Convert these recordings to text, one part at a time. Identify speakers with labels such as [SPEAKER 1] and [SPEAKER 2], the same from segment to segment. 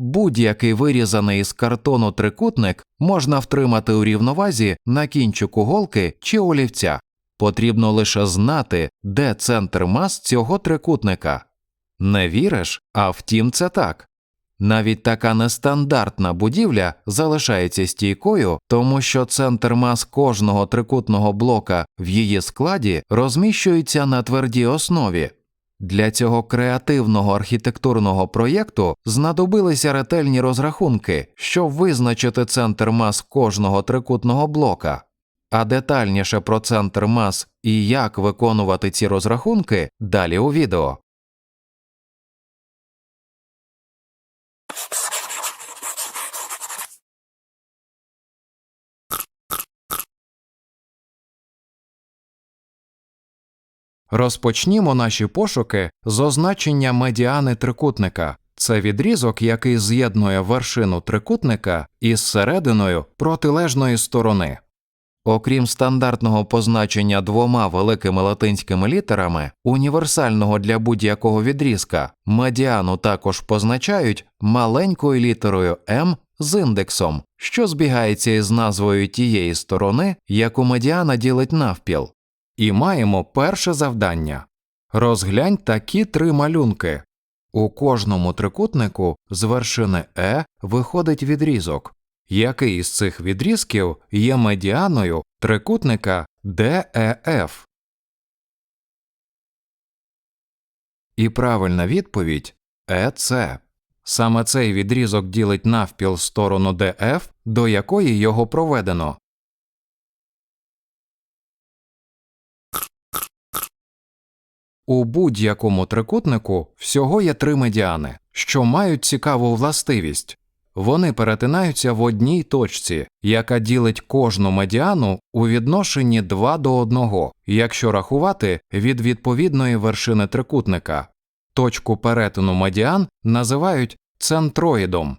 [SPEAKER 1] будь-який вирізаний із картону трикутник можна втримати у рівновазі на кінчику голки чи олівця. Потрібно лише знати, де центр мас цього трикутника. Не віриш? А втім, це так. Навіть така нестандартна будівля залишається стійкою, тому що центр мас кожного трикутного блока в її складі розміщується на твердій основі. Для цього креативного архітектурного проєкту знадобилися ретельні розрахунки, щоб визначити центр мас кожного трикутного блока. А детальніше про центр мас і як виконувати ці розрахунки далі у відео. Розпочнімо наші пошуки з означення медіани трикутника. Це відрізок, який з'єднує вершину трикутника із серединою протилежної сторони. Окрім стандартного позначення двома великими латинськими літерами, універсального для будь-якого відрізка, медіану також позначають маленькою літерою М з індексом, що збігається із назвою тієї сторони, яку медіана ділить навпіл. І маємо перше завдання. Розглянь такі три малюнки. У кожному трикутнику з вершини Е виходить відрізок. Який із цих відрізків є медіаною трикутника DEF? І правильна відповідь ЕЦ. Саме цей відрізок ділить навпіл сторону DF, до якої його проведено. У будь-якому трикутнику всього є три медіани, що мають цікаву властивість. Вони перетинаються в одній точці, яка ділить кожну медіану у відношенні 2 до 1, якщо рахувати від відповідної вершини трикутника. Точку перетину медіан називають центроїдом.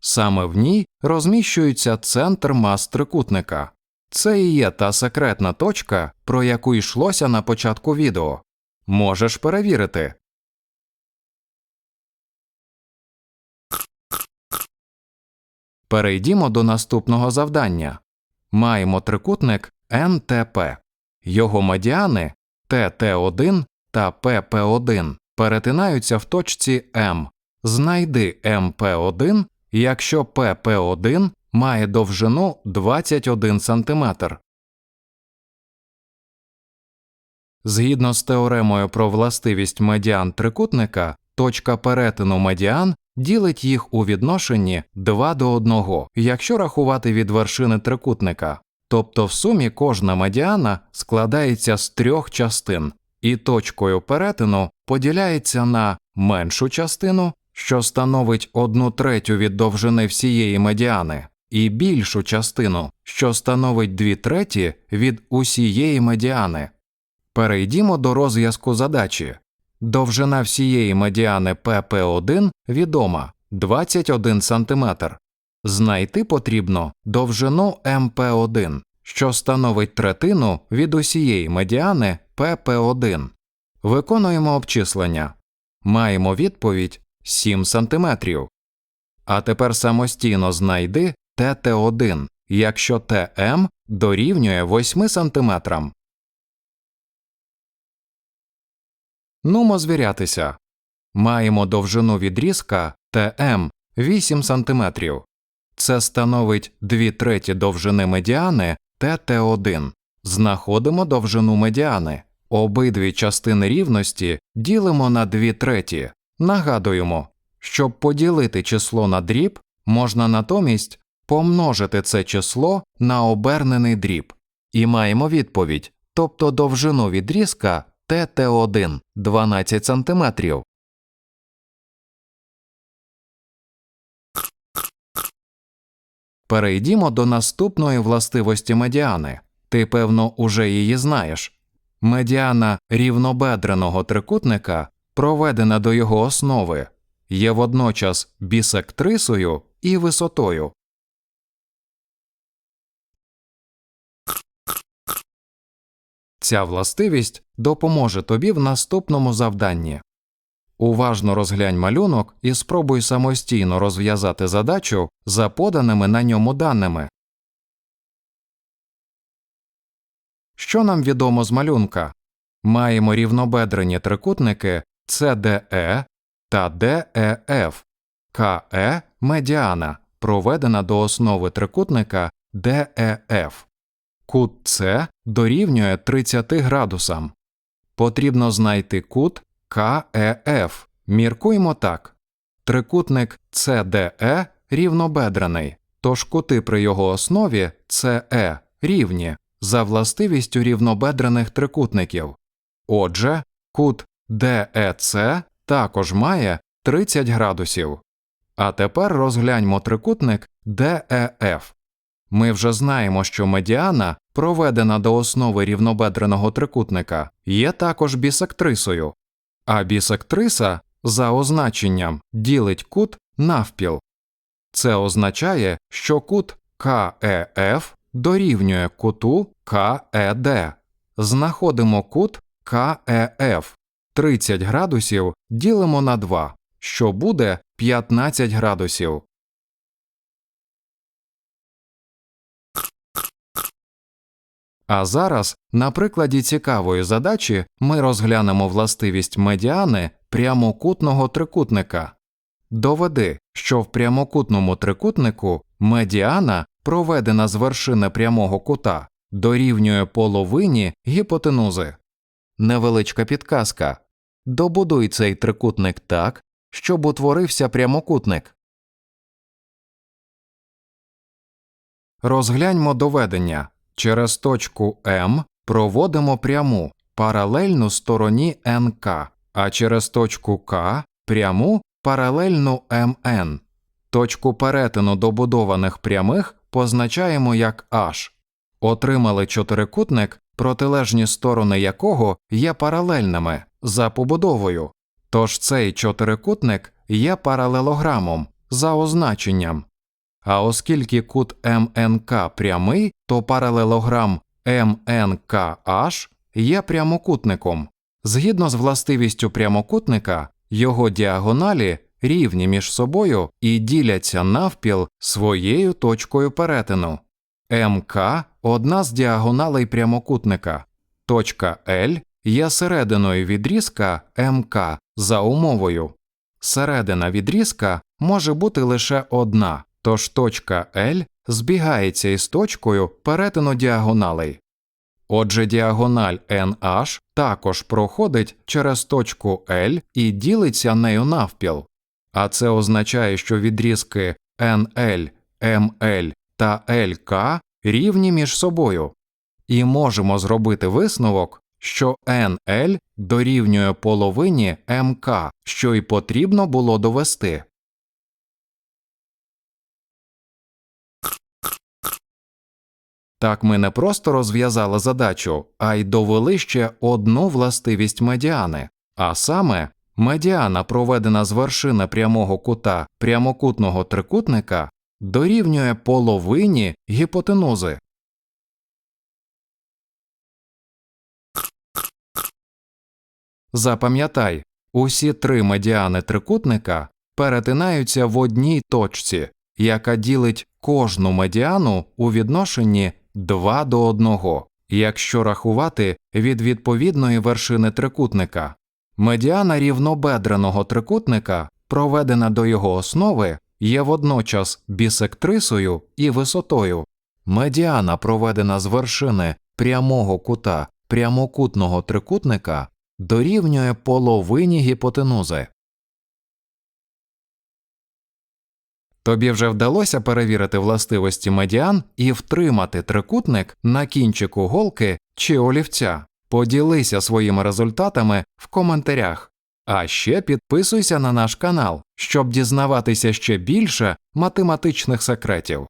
[SPEAKER 1] Саме в ній розміщується центр мас трикутника. Це і є та секретна точка, про яку йшлося на початку відео. Можеш перевірити. Перейдімо до наступного завдання. Маємо трикутник НТП. Його медіани ТТ1 та ПП1 перетинаються в точці М. Знайди МП1, якщо ПП1 має довжину 21 см. Згідно з теоремою про властивість медіан трикутника, точка перетину медіан ділить їх у відношенні 2 до 1, якщо рахувати від вершини трикутника. Тобто в сумі кожна медіана складається з трьох частин, і точкою перетину поділяється на меншу частину, що становить одну третю від довжини всієї медіани, і більшу частину, що становить дві треті від усієї медіани. Перейдімо до розв'язку задачі. Довжина всієї медіани pp1 відома 21 см. Знайти потрібно довжину МП1, що становить третину від усієї медіани pp1. Виконуємо обчислення. Маємо відповідь 7 см. А тепер самостійно знайди ТТ1, якщо ТМ дорівнює 8 см. Нумо звірятися. Маємо довжину відрізка ТМ 8 см. Це становить 2 треті довжини медіани ТТ1. Знаходимо довжину медіани. Обидві частини рівності ділимо на 2 треті. Нагадуємо, щоб поділити число на дріб, можна натомість помножити це число на обернений дріб. І маємо відповідь, тобто довжину відрізка ТТ1 12 см. Перейдімо до наступної властивості медіани. Ти, певно, уже її знаєш. Медіана рівнобедреного трикутника, проведена до його основи, є водночас бісектрисою і висотою. Ця властивість допоможе тобі в наступному завданні. Уважно розглянь малюнок і спробуй самостійно розв'язати задачу за поданими на ньому даними. Що нам відомо з малюнка? Маємо рівнобедрені трикутники CDE та DEF. КЕ медіана проведена до основи трикутника DEF. Кут С дорівнює 30 градусам. Потрібно знайти кут КЕФ. Міркуємо так. Трикутник CDE рівнобедрений, тож кути при його основі CE рівні за властивістю рівнобедрених трикутників. Отже, кут DEC також має 30 градусів. А тепер розгляньмо трикутник DEF. Ми вже знаємо, що медіана, проведена до основи рівнобедреного трикутника, є також бісектрисою, а бісектриса за означенням ділить кут навпіл. Це означає, що кут КЕФ дорівнює куту КЕД. Знаходимо кут КЕФ 30 градусів ділимо на 2, що буде 15 градусів. А зараз, на прикладі цікавої задачі, ми розглянемо властивість медіани прямокутного трикутника. Доведи, що в прямокутному трикутнику медіана, проведена з вершини прямого кута, дорівнює половині гіпотенузи. Невеличка підказка. Добудуй цей трикутник так, щоб утворився прямокутник. Розгляньмо доведення. Через точку М проводимо пряму паралельну стороні НК, а через точку К пряму паралельну МН. Точку перетину добудованих прямих позначаємо як H. Отримали чотирикутник, протилежні сторони якого є паралельними за побудовою. Тож цей чотирикутник є паралелограмом за означенням. А оскільки кут МНК прямий, то паралелограм МНКH є прямокутником. Згідно з властивістю прямокутника, його діагоналі рівні між собою і діляться навпіл своєю точкою перетину. МК одна з діагоналей прямокутника. Точка L є серединою відрізка МК за умовою. Середина відрізка може бути лише одна, тож точка L збігається із точкою перетину діагоналей. Отже, діагональ NH також проходить через точку L і ділиться нею навпіл. А це означає, що відрізки NL, ML та LK рівні між собою. І можемо зробити висновок, що NL дорівнює половині МК, що й потрібно було довести. Так ми не просто розв'язали задачу, а й довели ще одну властивість медіани, а саме медіана, проведена з вершини прямого кута прямокутного трикутника, дорівнює половині гіпотенузи. Запам'ятай, усі три медіани трикутника перетинаються в одній точці, яка ділить кожну медіану у відношенні 2 до 1, якщо рахувати від відповідної вершини трикутника. Медіана рівнобедреного трикутника, проведена до його основи, є водночас бісектрисою і висотою. Медіана, проведена з вершини прямого кута прямокутного трикутника, дорівнює половині гіпотенузи. Тобі вже вдалося перевірити властивості медіан і втримати трикутник на кінчику голки чи олівця. Поділися своїми результатами в коментарях. А ще підписуйся на наш канал, щоб дізнаватися ще більше математичних секретів.